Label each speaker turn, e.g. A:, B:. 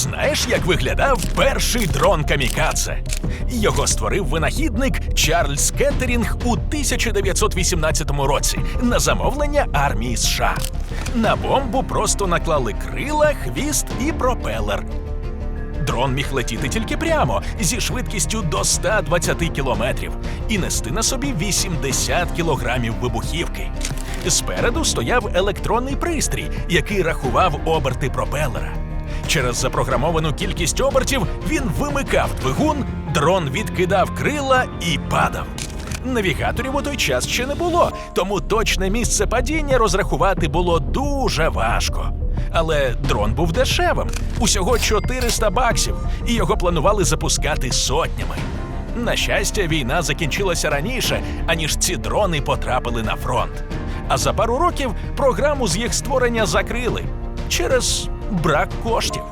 A: Знаєш, як виглядав перший дрон Камікадзе? Його створив винахідник Чарльз Кеттерінг у 1918 році на замовлення армії США. На бомбу просто наклали крила, хвіст і пропелер. Дрон міг летіти тільки прямо зі швидкістю до 120 кілометрів і нести на собі 80 кілограмів вибухівки. Спереду стояв електронний пристрій, який рахував оберти пропелера. Через запрограмовану кількість обертів він вимикав двигун, дрон відкидав крила і падав. Навігаторів у той час ще не було, тому точне місце падіння розрахувати було дуже важко. Але дрон був дешевим усього 400 баксів, і його планували запускати сотнями. На щастя, війна закінчилася раніше, аніж ці дрони потрапили на фронт. А за пару років програму з їх створення закрили через брак коштів.